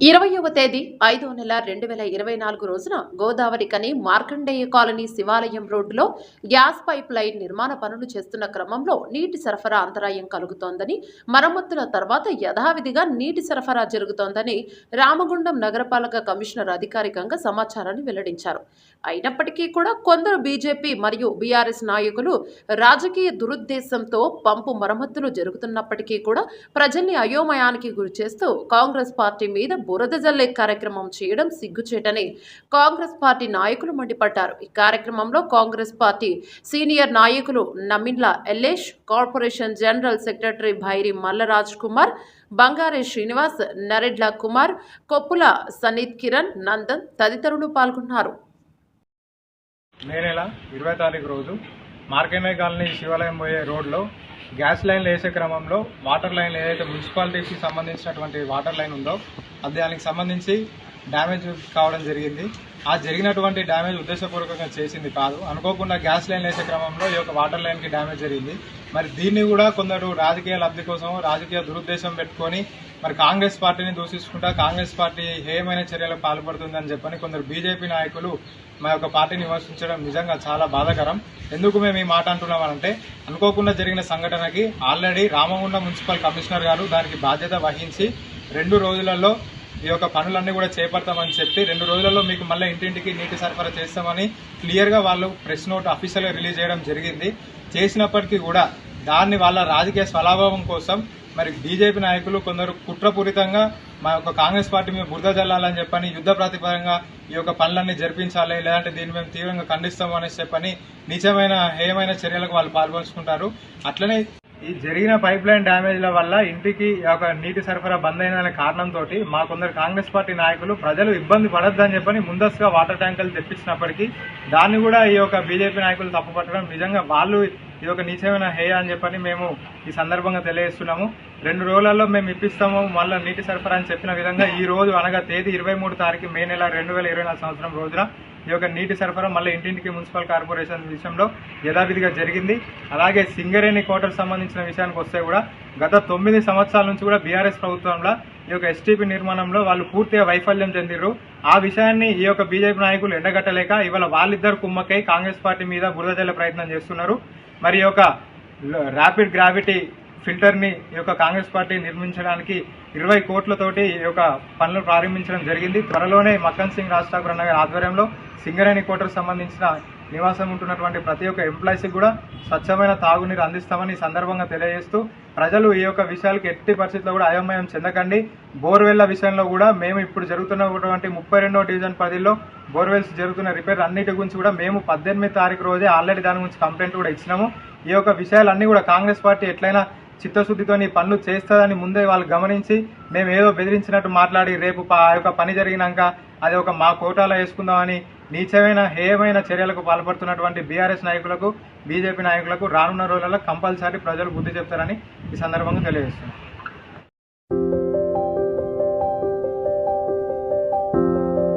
ఇరవయవ తేదీ ఐదో నెల రెండు వేల ఇరవై నాలుగు రోజున గోదావరి కని మార్కండేయ కాలనీ శివాలయం రోడ్డులో గ్యాస్ పైప్ లైన్ నిర్మాణ పనులు చేస్తున్న క్రమంలో నీటి సరఫరా అంతరాయం కలుగుతోందని మరమ్మతుల తర్వాత యథావిధిగా నీటి సరఫరా జరుగుతోందని రామగుండం నగరపాలక కమిషనర్ అధికారికంగా సమాచారాన్ని వెల్లడించారు. అయినప్పటికీ కూడా కొందరు బీజేపీ మరియు బీఆర్ఎస్ నాయకులు రాజకీయ దురుద్దేశంతో పంపు మరమ్మతులు జరుగుతున్నప్పటికీ కూడా ప్రజల్ని అయోమయానికి గురి చేస్తూ కాంగ్రెస్ పార్టీ మీద బురద జల్లే కార్యక్రమం చేయడం సిగ్గుచేటని కాంగ్రెస్ పార్టీ నాయకులు మండిపడ్డారు. ఈ కార్యక్రమంలో కాంగ్రెస్ పార్టీ సీనియర్ నాయకులు Naminla Yellesh corporation general secretary Bhairi Mallaraj Kumar Bangare Srinivas Naredla Kumar Koppula Saneeth Kiran Nandan తదితరులు పాల్గొన్నారు. మే నెల ఇరవై తారీఖు రోజు మార్కెట్ కాలనీ శివాలయం పోయే రోడ్లో గ్యాస్ లైన్లు వేసే క్రమంలో వాటర్ లైన్ ఏదైతే మున్సిపాలిటీకి సంబంధించినటువంటి వాటర్ లైన్ ఉందో అది దానికి సంబంధించి డ్యామేజ్ కావడం జరిగింది. ఆ జరిగినటువంటి డ్యామేజ్ ఉద్దేశపూర్వకంగా చేసింది కాదు. అనుకోకుండా గ్యాస్ లైన్ వేసే క్రమంలో ఈ యొక్క వాటర్ లైన్కి డ్యామేజ్ జరిగింది. మరి దీన్ని కూడా కొందరు రాజకీయ లబ్ధి కోసం రాజకీయ దురుద్దేశం పెట్టుకొని మరి కాంగ్రెస్ పార్టీని దూషించుకుంటా కాంగ్రెస్ పార్టీ హేయమైన చర్యలకు పాల్పడుతుందని చెప్పని కొందరు బీజేపీ నాయకులు మా యొక్క పార్టీని విమర్శించడం నిజంగా చాలా బాధాకరం. ఎందుకు మేము ఈ మాట అంటున్నామనంటే అనుకోకుండా జరిగిన సంఘటనకి ఆల్రెడీ రామగుండ మున్సిపల్ కమిషనర్ గారు దానికి బాధ్యత వహించి రెండు రోజులలో ఈ యొక్క పనులన్నీ కూడా చేపడతామని చెప్పి రెండు రోజులలో మీకు మళ్ళీ ఇంటింటికి నీటి సరఫరా చేస్తామని క్లియర్గా వాళ్ళు ప్రెస్ నోట్ అఫీషియల్గా రిలీజ్ చేయడం జరిగింది. చేసినప్పటికీ కూడా దాన్ని వాళ్ళ రాజకీయ స్వలాభావం కోసం మరి బీజేపీ నాయకులు కొందరు కుట్రపూరితంగా మా యొక్క కాంగ్రెస్ పార్టీ మీద బురద జల్లాలని చెప్పని యుద్ధ ప్రాతిపదంగా ఈ యొక్క పనులన్నీ జరిపించాలి లేదంటే దీన్ని మేము తీవ్రంగా ఖండిస్తాము అనేసి చెప్పని నిజమైన హేయమైన చర్యలకు వాళ్ళు పాల్పంచుకుంటారు. అట్లనే ఈ జరిగిన పైప్ లైన్ డ్యామేజ్ల వల్ల ఇంటికి ఒక నీటి సరఫరా బంద్ అయిన కారణంతో మా కొందరు కాంగ్రెస్ పార్టీ నాయకులు ప్రజలు ఇబ్బంది పడొద్దని చెప్పని ముందస్తుగా వాటర్ ట్యాంకులు తెప్పించినప్పటికీ దాన్ని కూడా ఈ యొక్క బీజేపీ నాయకులు తప్పుపట్టడం నిజంగా వాళ్ళు ఇది ఒక నీచమైన హేయ అని చెప్పని మేము ఈ సందర్భంగా తెలియజేస్తున్నాము. రెండు రోజులలో మేము ఇప్పిస్తాము మళ్ళీ నీటి సరఫరా అని చెప్పిన విధంగా ఈ రోజు అనగా తేదీ ఇరవై మూడు తారీఖు మే నెల రెండు వేల ఇరవై నాలుగు సంవత్సరం రోజున ఈ యొక్క నీటి సరఫరా మళ్ళీ ఇంటింటికి మున్సిపల్ కార్పొరేషన్ విషయంలో యథావిధిగా జరిగింది. అలాగే సింగరేణి కోటకు సంబంధించిన విషయానికి వస్తే కూడా గత తొమ్మిది సంవత్సరాల నుంచి కూడా బీఆర్ఎస్ ప్రభుత్వంలో ఈ యొక్క ఎస్టీపీ నిర్మాణంలో వాళ్ళు పూర్తిగా వైఫల్యం చెందిరు ఆ విషయాన్ని ఈ యొక్క బీజేపీ నాయకులు ఎండగట్టలేక ఇవాళ వాళ్ళిద్దరు కుమ్మకై కాంగ్రెస్ పార్టీ మీద బురద ప్రయత్నం చేస్తున్నారు. మరి యొక్క ర్యాపిడ్ గ్రావిటీ ఫిల్టర్ని ఈ యొక్క కాంగ్రెస్ పార్టీ నిర్మించడానికి ఇరవై కోట్లతోటి ఈ యొక్క పనులు ప్రారంభించడం జరిగింది. త్వరలోనే మక్కన్ సింగ్ రాజ్ ఠాకూర్ అన్న గారి ఆధ్వర్యంలో సింగరేణి కోటకు సంబంధించిన నివాసం ఉంటున్నటువంటి ప్రతి ఒక్క ఎంప్లాయీస్కి కూడా స్వచ్ఛమైన తాగునీరు అందిస్తామని ఈ సందర్భంగా తెలియజేస్తూ ప్రజలు ఈ యొక్క విషయాలకి ఎట్టి పరిస్థితుల్లో కూడా అయోమయం చెందకండి. బోర్వెల్ల విషయంలో కూడా మేము ఇప్పుడు జరుగుతున్నటువంటి ముప్పై రెండవ డివిజన్ పదిలో బోర్వెల్స్ జరుగుతున్న రిపేర్ అన్నిటి గురించి కూడా మేము పద్దెనిమిది తారీఖు రోజే ఆల్రెడీ దాని గురించి కంప్లైంట్ కూడా ఇచ్చినాము. ఈ యొక్క విషయాలన్నీ కూడా కాంగ్రెస్ పార్టీ ఎట్లయినా చిత్తశుద్ధితో నీ పనులు చేస్తుందని ముందే వాళ్ళు గమనించి మేము ఏదో బెదిరించినట్టు మాట్లాడి రేపు ఆ యొక్క పని జరిగినాక అది ఒక మా కోటాలో వేసుకుందామని నీచమైన హేయమైన చర్యలకు పాల్పడుతున్నటువంటి బీఆర్ఎస్ నాయకులకు బీజేపీ నాయకులకు రానున్న రోజులలో కంపల్సరీ ప్రజలు బుద్ధి చెప్తారని ఈ సందర్భంగా తెలియజేస్తున్నారు